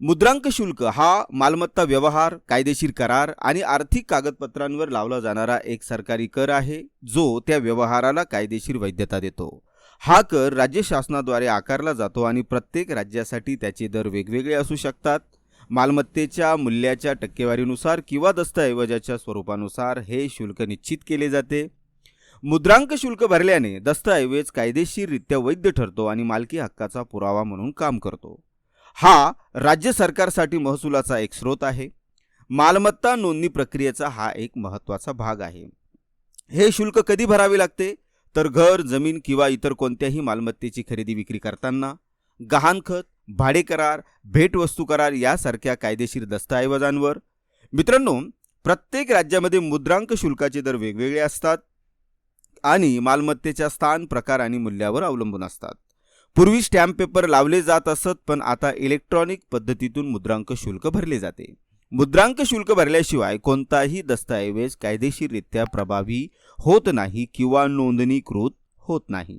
मुद्रांक शुल्क हा मालमत्ता व्यवहार कायदेशीर करार आणि आर्थिक कागदपत्रांवर लावला जाणारा एक सरकारी कर आहे जो त्या व्यवहाराला कायदेशीर वैधता देतो. हा कर राज्य शासनाद्वारे आकारला जातो आणि प्रत्येक राज्यासाठी त्याचे दर वेगवेगळे असू शकतात. मालमत्तेच्या मूल्याच्या टक्केवारीनुसार किंवा दस्तऐवजाच्या स्वरूपानुसार हे शुल्क निश्चित केले जाते. मुद्रांक शुल्क भरल्याने दस्तऐवज कायदेशीररित्या वैध ठरतो आणि मालकी हक्काचा पुरावा म्हणून काम करतो. हा राज्य सरकारसाठी महसुलाचा एक स्रोत आहे. मालमत्ता नोंदणी प्रक्रियेचा हा एक महत्त्वाचा भाग आहे. हे शुल्क कधी भरावे लागते? तर घर जमीन किंवा इतर कोणत्याही मालमत्तेची खरेदी विक्री करताना. गहाणखत भाडे करार भेटवस्तू करार यासारख्या कायदेशीर दस्तऐवजांवर. मित्रांनो प्रत्येक राज्यामध्ये मुद्रांक शुल्काचे दर वेगवेगळे असतात आणि मालमत्तेच्या स्थान प्रकार आणि मूल्यावर अवलंबून असतात. पूर्वी स्टॅम्प पेपर लावले जात असत पण आता इलेक्ट्रॉनिक पद्धतीतून मुद्रांक शुल्क भरले जाते. मुद्रांक शुल्क भरल्याशिवाय कोणताही दस्तऐवज कायदेशीररित्या प्रभावी होत नाही किंवा नोंदणीकृत होत नाही.